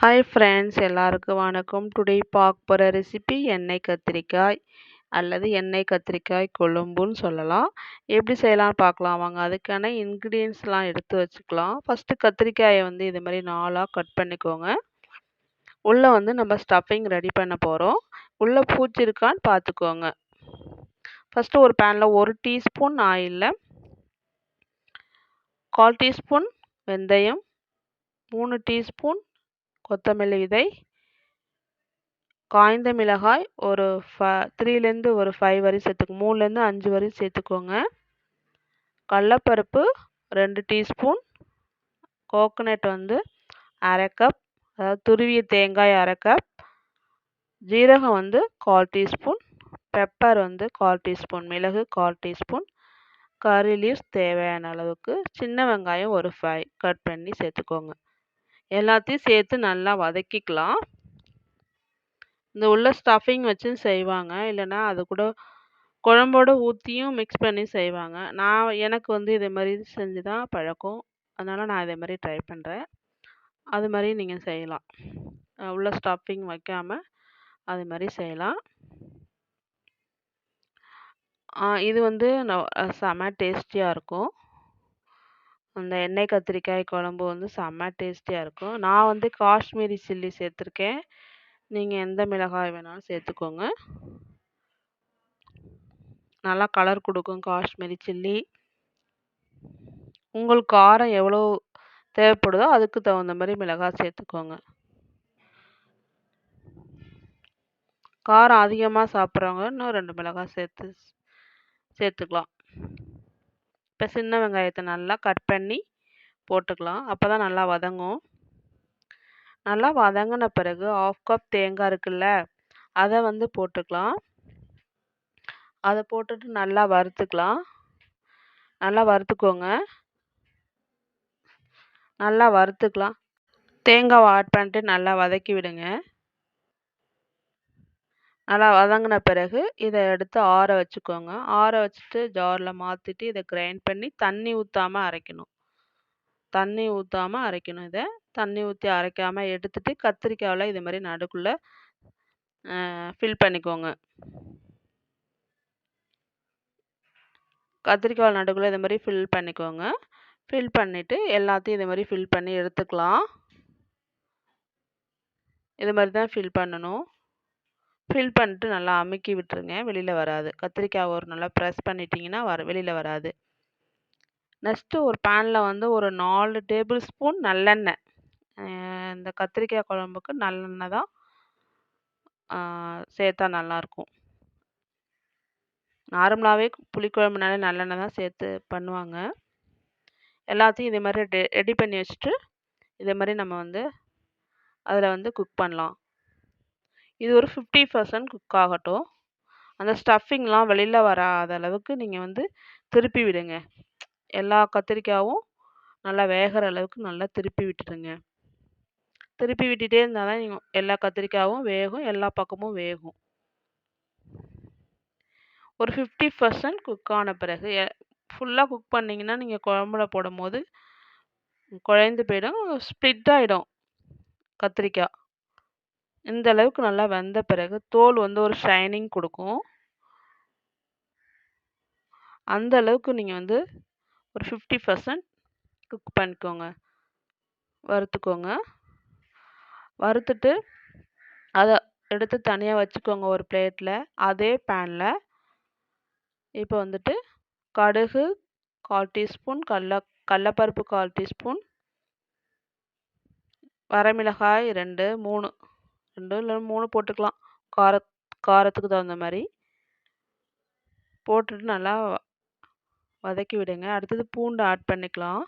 Hi friends எல்லாருக்கும் வணக்கம். Today பார்க்க போகிற ரெசிபி எண்ணெய் கத்திரிக்காய் அல்லது எண்ணெய் கத்திரிக்காய் கொழும்புன்னு சொல்லலாம். எப்படி செய்யலாம்னு பார்க்கலாம். வாங்க அதுக்கான இன்க்ரீடியன்ஸ்லாம் எடுத்து வச்சுக்கலாம். ஃபஸ்ட்டு கத்திரிக்காயை வந்து இது மாதிரி நாலாக கட் பண்ணிக்கோங்க. உள்ளே வந்து நம்ம ஸ்டஃபிங் ரெடி பண்ண போகிறோம் உள்ளே பூச்சி இருக்கான்னு பார்த்துக்கோங்க. ஃபஸ்ட்டு ஒரு பேனில் ஒரு டீஸ்பூன் ஆயிலில் கால் டீஸ்பூன் வெந்தயம் மூணு டீஸ்பூன் கொத்தமல்லி விதை காய்ந்த மிளகாய் ஒரு ஃப த்ரீலேருந்து ஒரு ஃபைவ் வரையும் சேர்த்துக்கோங்க மூணுலேருந்து அஞ்சு வரையும் சேர்த்துக்கோங்க. கடலப்பருப்பு ரெண்டு டீஸ்பூன் கோகனட் வந்து அரை கப் அதாவது துருவிய தேங்காய் அரை கப் ஜீரகம் வந்து கால் டீஸ்பூன் பெப்பர் வந்து கால் டீஸ்பூன் மிளகு கால் டீஸ்பூன் கறி லீவ்ஸ் தேவையான அளவுக்கு சின்ன வெங்காயம் ஒரு ஃபைவ் கட் பண்ணி சேர்த்துக்கோங்க. எல்லாத்தையும் சேர்த்து நல்லா வதக்கிக்கலாம். இந்த உள்ள ஸ்டஃபிங் வச்சு செய்வாங்க. இல்லைன்னா அது கூட குழம்போட ஊற்றியும் மிக்ஸ் பண்ணி செய்வாங்க. நான் எனக்கு வந்து இதே மாதிரி செஞ்சு தான் பழக்கம். அதனால் நான் இதே மாதிரி ட்ரை பண்ணுறேன் அது மாதிரி நீங்கள் செய்யலாம். உள்ள ஸ்டஃபிங் வைக்காமல் அது மாதிரி செய்யலாம். இது வந்து செம டேஸ்டியாக இருக்கும். அந்த எண்ணெய் கத்திரிக்காய் குழம்பு வந்து செம்ம டேஸ்டியாக இருக்கும். நான் வந்து காஷ்மீரி சில்லி சேர்த்துருக்கேன். நீங்கள் எந்த மிளகாய் வேணாலும் சேர்த்துக்கோங்க. நல்லா கலர் கொடுக்கும் காஷ்மீரி சில்லி. உங்களுக்கு காரம் எவ்வளோ தேவைப்படுதோ அதுக்கு தகுந்த மாதிரி மிளகாய் சேர்த்துக்கோங்க. காரம் அதிகமாக சாப்பிட்றவங்க இன்னும் ரெண்டு மிளகாய் சேர்த்து சேர்த்துக்கலாம். இப்போ சின்ன வெங்காயத்தை நல்லா கட் பண்ணி போட்டுக்கலாம். அப்போ தான் நல்லா வதங்கும். நல்லா வதங்கின பிறகு ஆஃப் கப் தேங்காய் இருக்குல்ல அதை வந்து போட்டுக்கலாம். அதை போட்டுட்டு நல்லா வறுத்துக்கலாம். நல்லா வறுத்துக்கோங்க. நல்லா வறுத்துக்கலாம். தேங்காவை ஆட் பண்ணிட்டு நல்லா வதக்கி விடுங்க. நல்லா வதங்கின பிறகு இதை எடுத்து ஆற வச்சுக்கோங்க. ஆற வச்சுட்டு ஜாரில் மாற்றிட்டு இதை கிரைண்ட் பண்ணி தண்ணி ஊற்றாமல் அரைக்கணும். தண்ணி ஊற்றாமல் அரைக்கணும் இதை. தண்ணி ஊற்றி அரைக்காமல் எடுத்துட்டு கத்திரிக்காயில் இது மாதிரி நடுக்குள்ளே ஃபில் பண்ணிக்கோங்க. கத்திரிக்காய் நடுக்குள்ளே இது மாதிரி ஃபில் பண்ணிக்கோங்க. ஃபில் பண்ணிவிட்டு எல்லாத்தையும் இது மாதிரி ஃபில் பண்ணி எடுத்துக்கலாம். இது மாதிரி தான் ஃபில் பண்ணணும். ஃபில் பண்ணிட்டு நல்லா அமுக்கி விட்டுருங்க. வெளியில் வராது. கத்திரிக்காய் ஒரு நல்லா ப்ரெஸ் பண்ணிட்டீங்கன்னா வர வெளியில் வராது. நெக்ஸ்ட்டு ஒரு பேனில் வந்து ஒரு நாலு டேபிள் ஸ்பூன் நல்லெண்ணெய் இந்த கத்திரிக்காய் குழம்புக்கு நல்லெண்ணெய் தான் சேர்த்தா நல்லாயிருக்கும் நார்மலாகவே புளிக்குழம்புனாலே நல்லெண்ணெய் தான் சேர்த்து பண்ணுவாங்க. எல்லாத்தையும் இதே மாதிரி ரெடி பண்ணி வச்சுட்டு இதே மாதிரி நம்ம வந்து அதில் வந்து குக் பண்ணலாம். இது ஒரு ஃபிஃப்டி பர்சன்ட் குக் ஆகட்டும். அந்த ஸ்டஃபிங்லாம் வெளியில் வராத அளவுக்கு நீங்கள் வந்து திருப்பி விடுங்க. எல்லா கத்திரிக்காயும் நல்லா வேகிற அளவுக்கு நல்லா திருப்பி விட்டுடுங்க. திருப்பி விட்டுட்டே இருந்தால் தான் நீங்கள் எல்லா கத்திரிக்காயும் வேகும் எல்லா பக்கமும் வேகும். ஒரு ஃபிஃப்டி பர்சன்ட் குக் ஆன பிறகு ஃபுல்லாக குக் பண்ணிங்கன்னா நீங்கள் குழம்புல போடும் போது குழைந்து போயிடும் ஸ்ப்ளிட் ஆகிடும் கத்திரிக்காய். இந்த அளவுக்கு நல்லா வெந்த பிறகு தோல் வந்து ஒரு ஷைனிங் கொடுக்கும். அந்த அளவுக்கு நீங்கள் வந்து ஒரு ஃபிஃப்டி பர்சன்ட் குக் பண்ணிக்கோங்க. வறுத்துக்கோங்க. வறுத்துட்டு அதை எடுத்து தனியாக வச்சுக்கோங்க ஒரு பிளேட்டில் அதே பேனில் இப்போ வந்துட்டு கடுகு கால் டீஸ்பூன் கடல கடலப்பருப்பு கால் டீஸ்பூன் வரமிளகாய் ரெண்டு மூணு. ரெண்டு இல்லை மூணு போட்டுக்கலாம். கார காரத்துக்கு தகுந்த மாதிரி போட்டுட்டு நல்லா வதக்கி விடுங்க. அடுத்தது பூண்டு ஆட் பண்ணிக்கலாம்.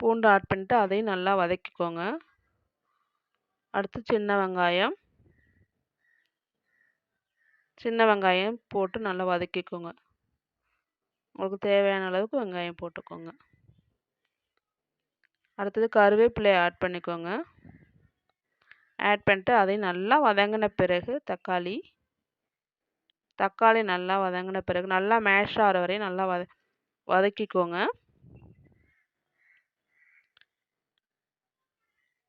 பூண்டு ஆட் பண்ணிட்டு அதையும் நல்லா வதக்கிக்கோங்க. அடுத்து சின்ன வெங்காயம். சின்ன வெங்காயம் போட்டு நல்லா வதக்கிக்கோங்க. உங்களுக்கு தேவையான அளவுக்கு வெங்காயம் போட்டுக்கோங்க. அடுத்தது கருவேப்பிலையை ஆட் பண்ணிக்கோங்க. ஆட் பண்ணிட்டு அதையும் நல்லா வதங்கின பிறகு தக்காளி. தக்காளி நல்லா வதங்கின பிறகு நல்லா மேஷ் ஆகிற வரையும் நல்லா வத வதக்கிக்கோங்க.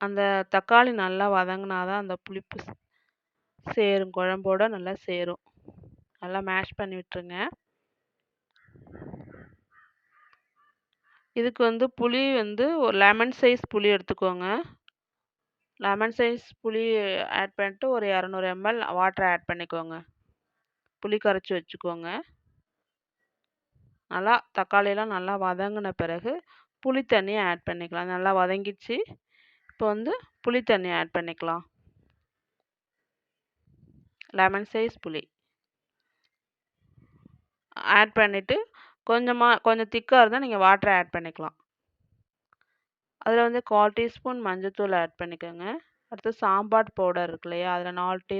அந்த தக்காளி நல்லா வதங்கினா தான் அந்த புளிப்பு சேரும். குழம்போட நல்லா சேரும். நல்லா மேஷ் பண்ணி விட்டுருங்க. இதுக்கு வந்து புளி வந்து ஒரு லெமன் சைஸ் புளி எடுத்துக்கோங்க. லெமன் சைஸ் புளி ஆட் பண்ணிட்டு ஒரு இரநூறு எம்எல் வாட்டர் ஆட் பண்ணிக்கோங்க. புளி கரைச்சி வச்சுக்கோங்க. நல்லா தக்காளியெல்லாம் நல்லா வதங்கின பிறகு புளி தண்ணியை ஆட் பண்ணிக்கலாம். நல்லா வதங்கிச்சு இப்போ வந்து புளி தண்ணி ஆட் பண்ணிக்கலாம். லெமன் சைஸ் புளி. ஆட் பண்ணிவிட்டு கொஞ்சமாக கொஞ்சம் திக்காக இருந்தால் நீங்கள் வாட்டரை ஆட் பண்ணிக்கலாம். அதில் வந்து கால் டீஸ்பூன் மஞ்சத்தூள் ஆட் பண்ணிக்கோங்க. அடுத்து சாம்பார் பவுடர் இருக்கு இல்லையா அதில் நாலு டீ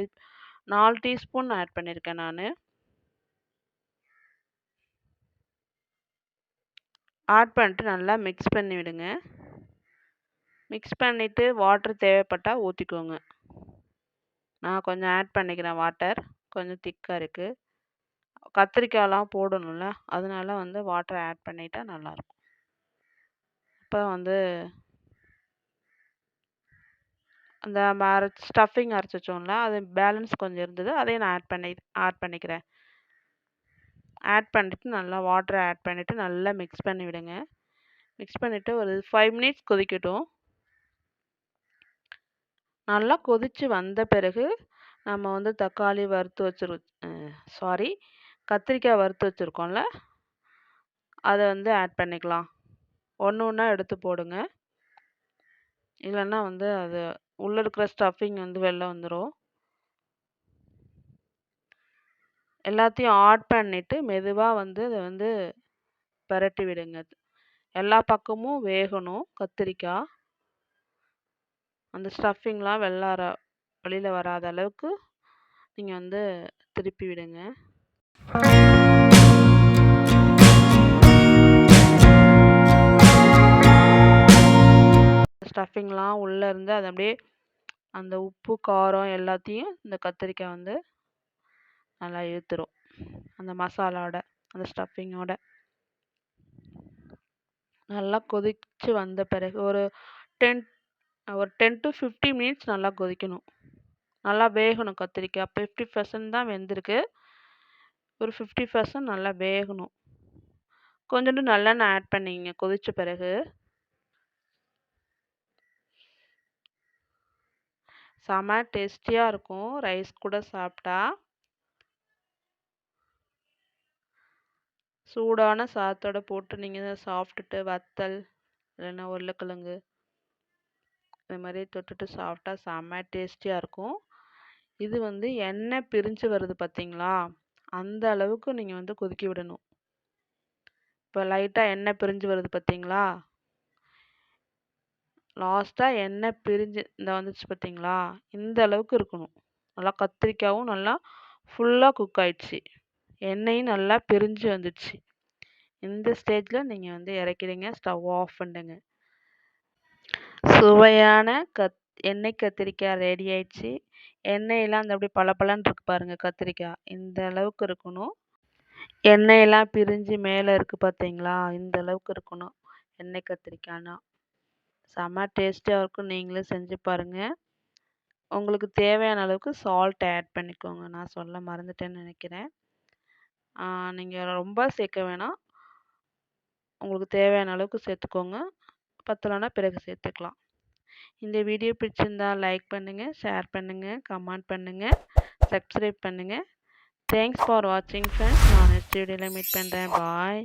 நாலு டீஸ்பூன் ஆட் பண்ணியிருக்கேன் நான். ஆட் பண்ணிட்டு நல்லா மிக்ஸ் பண்ணி விடுங்க. மிக்ஸ் பண்ணிவிட்டு வாட்டர் தேவைப்பட்டால் ஊற்றிக்கோங்க நான் கொஞ்சம் ஆட் பண்ணிக்கிறேன் வாட்டர் கொஞ்சம் திக்காக இருக்குது கத்திரிக்காயெலாம் போடணும்ல அதனால வந்து வாட்டர் ஆட் பண்ணிட்டா நல்லாயிருக்கும் அப்போ வந்து அந்த அரைச்சி ஸ்டஃபிங் அரைச்சி வச்சோம்ல அது பேலன்ஸ் கொஞ்சம் இருந்தது. அதையும் நான் ஆட் பண்ணி ஆட் பண்ணிக்கிறேன். ஆட் பண்ணிவிட்டு நல்லா வாட்டரை ஆட் பண்ணிவிட்டு நல்லா மிக்ஸ் பண்ணி விடுங்க. மிக்ஸ் பண்ணிவிட்டு ஒரு ஃபைவ் மினிட்ஸ் கொதிக்கட்டும். நல்லா கொதித்து வந்த பிறகு நம்ம வந்து தக்காளி வறுத்து வச்சிரு சாரி கத்திரிக்காய் வறுத்து வச்சுருக்கோம்ல அதை வந்து ஆட் பண்ணிக்கலாம். ஒன்று ஒன்றா எடுத்து போடுங்க. இல்லைன்னா வந்து அது உள்ளே இருக்கிற ஸ்டஃபிங் வந்து வெளில வந்துடும் எல்லாத்தையும் ஆட் பண்ணிவிட்டு மெதுவாக வந்து அதை வந்து பரட்டி விடுங்க. எல்லா பக்கமும் வேகணும் கத்திரிக்காய். அந்த ஸ்டஃபிங்லாம் வெள்ளார வெளியில் வராத அளவுக்கு நீங்கள் வந்து திருப்பி விடுங்க. ஸ்டஃபிங்லாம் உள்ளே இருந்து அது அப்படியே அந்த உப்பு காரம் எல்லாத்தையும் இந்த கத்திரிக்காய் வந்து நல்லா இழுத்துரும். அந்த மசாலாவோட அந்த ஸ்டஃபிங்கோட நல்லா கொதித்து வந்த பிறகு ஒரு டென் ஒரு டென் டு ஃபிஃப்டி மினிட்ஸ் நல்லா கொதிக்கணும். நல்லா வேகணும் கத்திரிக்காய். ஃபிஃப்டி பர்சன்ட் தான் வெந்திருக்கு. ஒரு ஃபிஃப்டி பர்சன்ட் நல்லா வேகணும். கொஞ்சோண்டு நல்லெண்ணெய் ஆட் பண்ணிங்க கொதித்த பிறகு. செம டேஸ்டியாக இருக்கும். ரைஸ் கூட சாப்பிட்டா சூடான சாதத்தோட போட்டு நீங்கள் சாப்பிட்டுட்டு வத்தல் இல்லைன்னா உருளைக்கிழங்கு இது மாதிரி தொட்டுட்டு சாப்பிட்டா செம்ம டேஸ்டியாக இருக்கும். இது வந்து எண்ணெய் பிரிஞ்சு வருது பார்த்தீங்களா அந்த அளவுக்கு நீங்கள் வந்து கொதிக்க விடணும். இப்போ லைட்டாக எண்ணெய் பிரிஞ்சு வருது பார்த்தீங்களா லாஸ்ட்டாக எண்ணெய் பிரிஞ்சு இந்த வந்துச்சு பார்த்தீங்களா இந்த அளவுக்கு இருக்கணும். நல்லா கத்திரிக்காயும் நல்லா ஃபுல்லாக குக் ஆயிடுச்சு. எண்ணெயும் நல்லா பிரிஞ்சு வந்துடுச்சு இந்த ஸ்டேஜில் நீங்கள் வந்து இறக்கிடுங்க ஸ்டவ் ஆஃப் பண்ணுங்க. சுவையான கத் எண்ணெய் கத்திரிக்காய் ரெடி ஆயிடுச்சு. எண்ணெயெல்லாம் அந்த அப்படி பளபளன்னு இருக்கு பாருங்கள் கத்திரிக்காய். இந்த அளவுக்கு இருக்கணும். எண்ணெயெல்லாம் பிரிஞ்சு மேலே இருக்குது பார்த்தீங்களா இந்த அளவுக்கு இருக்கணும். எண்ணெய் கத்திரிக்காய்னா. செம்ம டேஸ்டியாக இருக்கும். நீங்களும் செஞ்சு பாருங்கள் உங்களுக்கு தேவையான அளவுக்கு சால்ட் ஆட் பண்ணிக்கோங்க. நான் சொல்ல மறந்துட்டேன்னு நினைக்கிறேன். நீங்கள் ரொம்ப சேர்க்க வேணாம். உங்களுக்கு தேவையான அளவுக்கு சேர்த்துக்கோங்க. பத்தலைன்னா பிறகு சேர்த்துக்கலாம். இந்த வீடியோ பிடிச்சிருந்தா லைக் பண்ணுங்கள் ஷேர் பண்ணுங்கள் கமெண்ட் பண்ணுங்கள் சப்ஸ்கிரைப் பண்ணுங்கள் தேங்க்ஸ் ஃபார் வாட்சிங் ஃப்ரெண்ட்ஸ் நான் நெக்ஸ்ட் வீடியோவில் மீட் பண்ணுறேன் பாய்